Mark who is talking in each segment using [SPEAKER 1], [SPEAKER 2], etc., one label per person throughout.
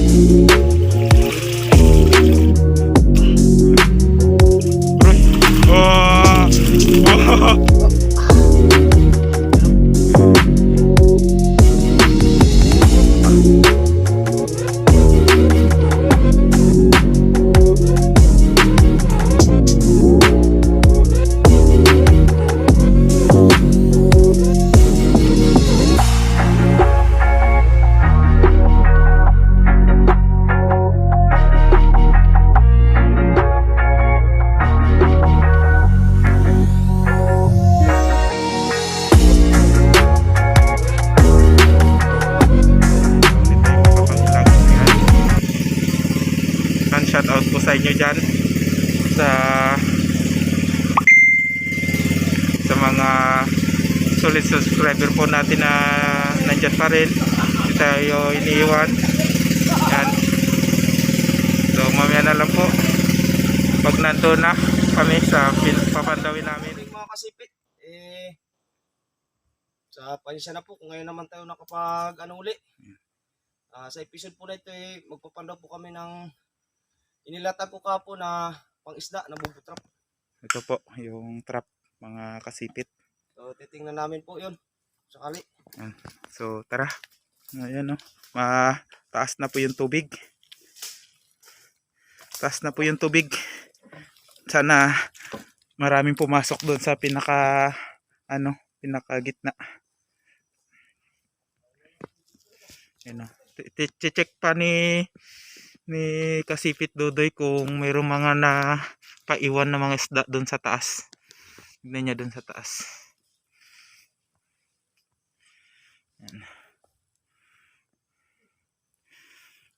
[SPEAKER 1] Yan, mga solid subscriber po natin na nandyan pa rin. Hindi tayo iniiwan. Yan. So mamaya na lang po. Pag nandun na kami sa papandawin namin.
[SPEAKER 2] Mga kasipit, eh, sa pansya na po, kung ngayon naman tayo nakapag ano uli. Ah, sa episode po na ito, eh, magpapandaw po kami ng inilatag ko kapo na pangisda na bubutrap.
[SPEAKER 1] ito po yung trap mga kasipit
[SPEAKER 2] So, titingnan namin po yun. Sakali.
[SPEAKER 1] So tara. Ayan o. Mataas na po yung tubig. Taas na po yung tubig. Sana maraming pumasok doon sa pinaka ano, pinaka gitna. Ayan o. Check pa ni ni Kasipit Dodoy kung mayroong mga na paiwan na mga isda doon sa taas. Tignan niya doon sa taas. Yan.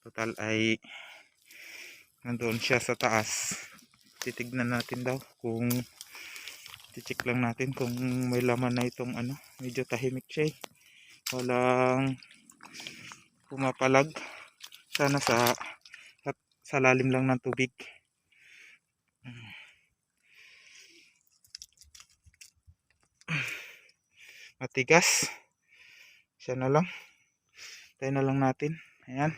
[SPEAKER 1] Total ay nandoon siya sa taas. Titignan natin daw kung check lang natin kung may laman na itong ano. Medyo tahimik siya eh. Walang pumapalag. Sana sa sa lalim lang ng tubig. Matigas. Siya na lang. Tayo na lang natin. Ayan.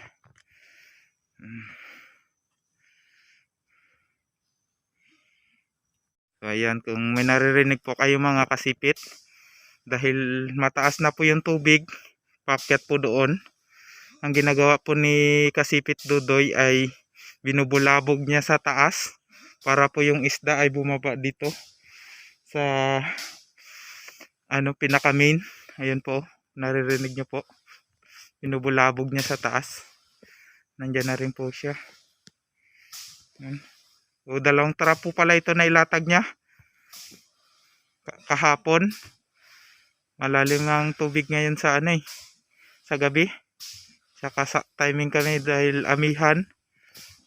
[SPEAKER 1] So ayan. Kung may naririnig po kayo mga kasipit dahil mataas na po yung tubig pakyat po doon. Ang ginagawa po ni kasipit dudoy ay binubulabog niya sa taas para po yung isda ay bumaba dito sa ano pinaka main. Ayun po naririnig niyo po. Binubulabog niya sa taas. Nandyan na rin po siya. Yan. so dalawang trap po pala ito na ilatag niya. Ka- kahapon. Malalim ang tubig ngayon sa ano eh sa gabi. Saka sa timing kami dahil amihan.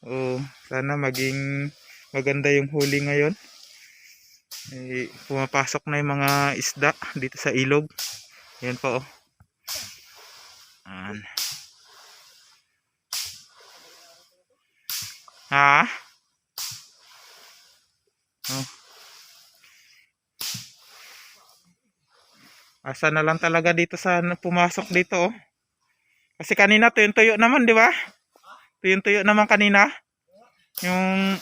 [SPEAKER 1] O sana maging maganda yung huli ngayon eh, pumapasok na yung mga isda dito sa ilog yan po oh. Ha? Oh. Asa na lang talaga dito sa ano, pumasok dito oh. Kasi kanina tuyo-tuyo naman, di ba? Tuyo-tuyo naman kanina. Yung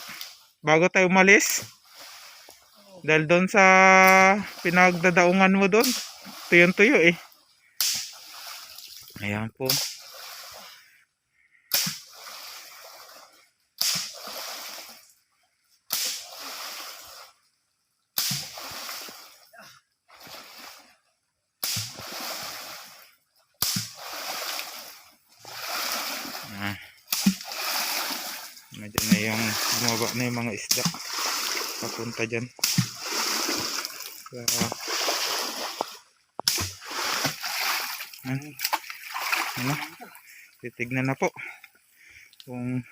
[SPEAKER 1] bago tayo umalis. Dahil doon sa pinagdadaungan mo doon, tuyo-tuyo eh. Ayan po. Ah. Medyo na yung bumaba na yung mga isda. Papunta dyan. Sa ano, ano, titignan na po kung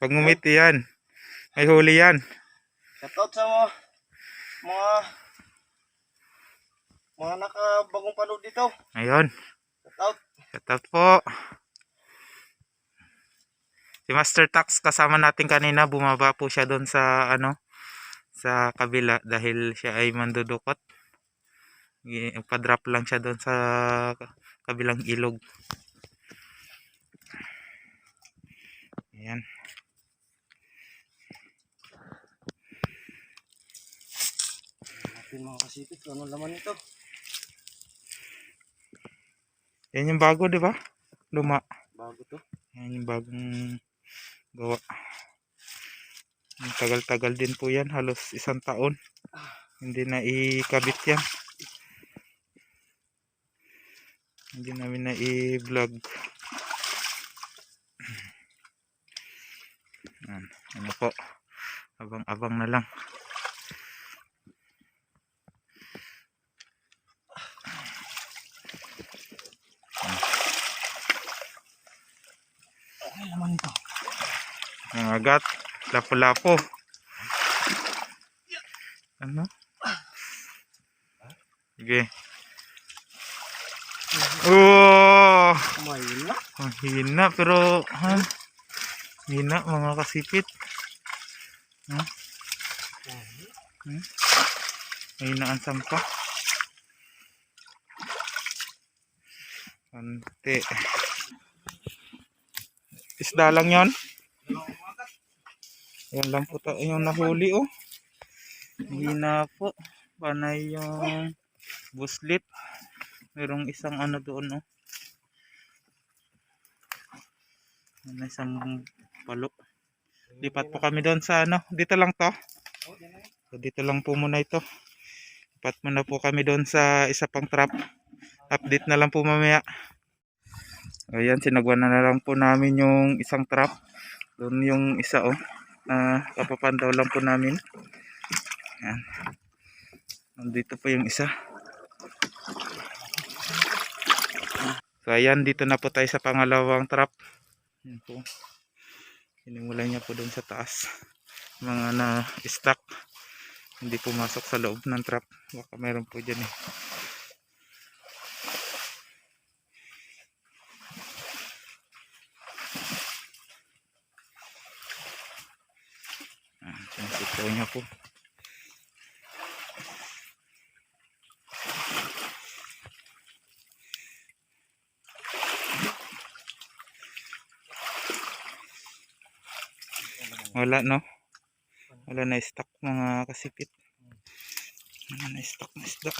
[SPEAKER 1] Pag ngumiti yan. May huli yan.
[SPEAKER 2] Shoutout sa mga mga mga nakabagong panood dito.
[SPEAKER 1] Ayun.
[SPEAKER 2] Shoutout.
[SPEAKER 1] Shoutout po. Si Master Tax kasama natin kanina bumaba po siya doon sa ano sa kabila dahil siya ay mandudukot. Pa-drop lang siya doon sa kabilang ilog. Ayan.
[SPEAKER 2] Natin mga kasipit, ano laman ito.
[SPEAKER 1] Yan yung bago, di ba? Luma.
[SPEAKER 2] Bago to.
[SPEAKER 1] Yan yung bagong gawa. Tagal-tagal din po yan. Halos isang taon. Hindi na ikabit yan. Hindi namin na i-vlog. Ano po. Abang-abang na lang.
[SPEAKER 2] Ano laman ito?
[SPEAKER 1] Ang agat. Lapo-lapo. Ano? Sige. Oh!
[SPEAKER 2] May na.
[SPEAKER 1] Ang hina pero ha? Hina mga kasipit. Ha? Mahina ang sampa. Ante. Isda lang yon. Yan lang po ta yung nahuli oh. Hina po. Panay yung buslit. Merong isang ano doon oh. Ano isang palo. Lipat po kami doon sa ano. Dito lang to.
[SPEAKER 2] Na.
[SPEAKER 1] So, dito lang po muna ito. Lipat muna po kami doon sa isa pang trap. Update na lang po mamaya. Ayan, sinagwan na, na lang po namin yung isang trap. Doon yung isa oh. Uh, kapapandaw lang po namin. Ayan. Nandito po yung isa. So ayan, dito na po tayo sa pangalawang trap. Yan po. Sinimula niya po doon sa taas. Mga na stock. Hindi pumasok sa loob ng trap. Baka meron po dyan eh. Ah, niya po. Wala no? Wala na stock mga kasipit. Wala na stock na isda.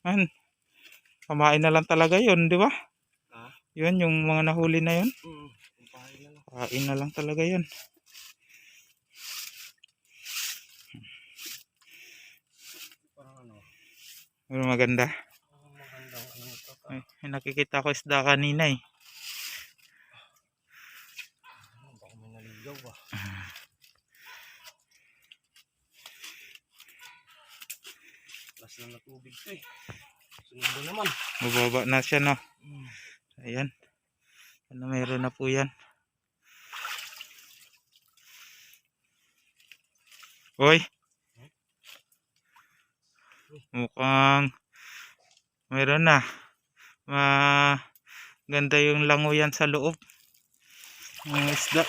[SPEAKER 1] Man, kamain na lang talaga yon di ba?
[SPEAKER 2] Ah.
[SPEAKER 1] Yun, yung mga nahuli na yun.
[SPEAKER 2] Lang.
[SPEAKER 1] Kain na lang talaga yun.
[SPEAKER 2] Parang ano.
[SPEAKER 1] Pero maganda. Ay, nakikita ko isda kanina eh.
[SPEAKER 2] Ano, baka may naligaw ba? Plus na eh. Sunod na naman.
[SPEAKER 1] Mababa na siya no.
[SPEAKER 2] Hmm.
[SPEAKER 1] Ayan. Ano meron na po yan. Hoy. Mukhang meron na. Ma ganda yung lango yan sa loob. Mga isda.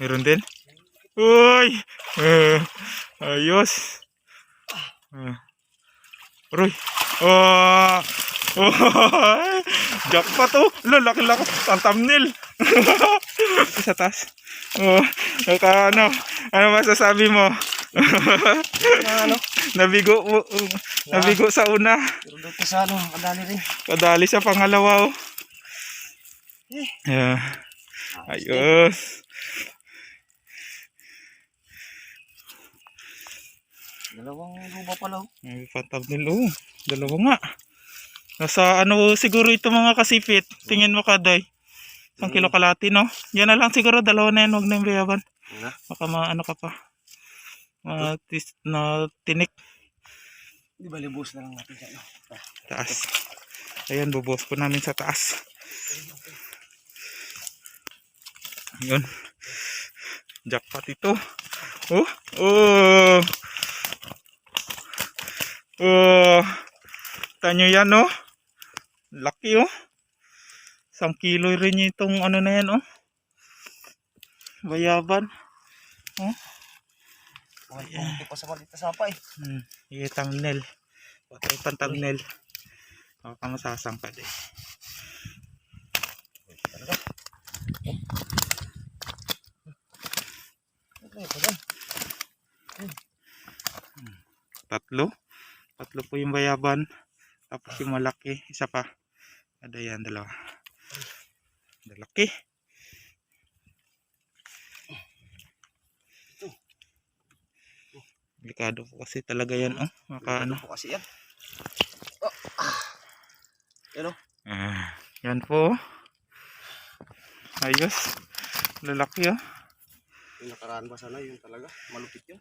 [SPEAKER 1] Meron din? Uy! Eh, ayos. Uh, Roy. Oh! Jackpot oh! Lalaki laki ang thumbnail. Sa taas. Oh, naka ano? Ano masasabi mo?
[SPEAKER 2] ano?
[SPEAKER 1] nabigo uh, nabigo sa una.
[SPEAKER 2] Pero dito sa ano, kadali rin.
[SPEAKER 1] Kadali sa pangalawa oh. Yeah. Ayos.
[SPEAKER 2] Dalawang luba pala oh.
[SPEAKER 1] Ay, thumbnail oh. Dalawa nga. Nasa ano siguro ito mga kasipit. Tingin mo kaday. Isang kilo kalati no? Yan na lang siguro dalawa na yan. Huwag na yung bayaban. Baka maano ka pa. Tis, na tinik.
[SPEAKER 2] Di ba libos na lang natin dyan. no? Ah,
[SPEAKER 1] Taas. Ayan, bubuhos po namin sa taas. Yun. Jackpot ito. Oh, oh. Oh. Tanyo yan, oh. Laki, oh. Isang kilo rin yung itong ano na yan, oh. Bayaban.
[SPEAKER 2] Mga yeah. pa sa maliit na sapa eh.
[SPEAKER 1] Hmm, itang nel. Patay pantang nel. Baka masasangkad eh. Tatlo. Tatlo po yung bayaban. Tapos yung malaki. Isa pa. Ada yan, dalawa. Dalaki. Delikado po kasi talaga yan, oh. Maka ano.
[SPEAKER 2] Po kasi yan? Oh. ah. Yan o.
[SPEAKER 1] Ah, yan po. Ayos. Lalaki, oh.
[SPEAKER 2] Yung nakaraan ba sana yun talaga? Malupit yun.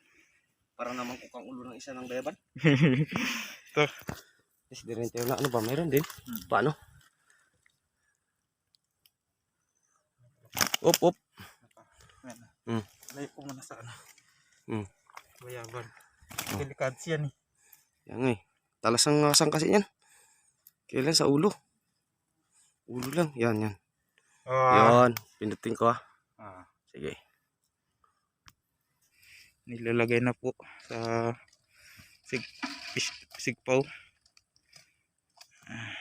[SPEAKER 2] Para naman kukang ulo ng isa ng beban.
[SPEAKER 1] Ito.
[SPEAKER 2] Yes, di rin tayo na ano ba? Meron din. Paano? Op, op.
[SPEAKER 1] Yan.
[SPEAKER 2] Hmm.
[SPEAKER 1] Layo ko muna sa ano.
[SPEAKER 2] Hmm.
[SPEAKER 1] Bayaban. Delikado yan, eh.
[SPEAKER 2] Yan eh. Talas ang asang kasi yan. Kailan sa ulo. Ulo lang. Yan, yan.
[SPEAKER 1] Ah.
[SPEAKER 2] Yan. Pinutin ko ah.
[SPEAKER 1] Ah.
[SPEAKER 2] Sige.
[SPEAKER 1] nilalagay na po sa sig sigpaw. Ay,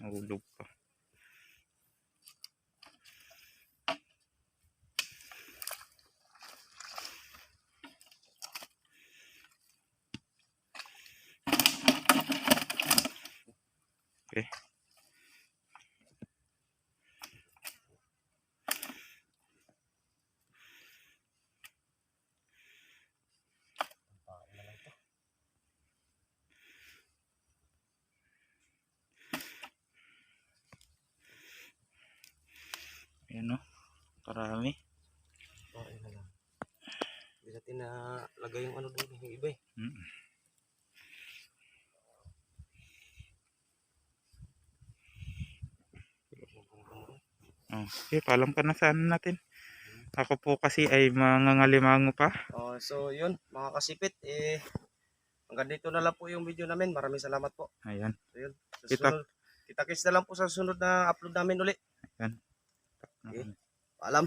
[SPEAKER 1] nahulog pa. Ayan o. Karami.
[SPEAKER 2] Okay na lang. Hindi natin na lagay yung ano doon. Yung iba eh.
[SPEAKER 1] Mm. Oh, okay, paalam ka na sa ano natin. Ako po kasi ay mangangalimango pa.
[SPEAKER 2] Oh, so yun, mga kasipit, eh, hanggang dito na lang po yung video namin. Maraming salamat po.
[SPEAKER 1] Ayan.
[SPEAKER 2] So yun,
[SPEAKER 1] Kita-
[SPEAKER 2] sunod, kita-kits na lang po sa sunod na upload namin uli.
[SPEAKER 1] Ayan.
[SPEAKER 2] Okay. Paalam.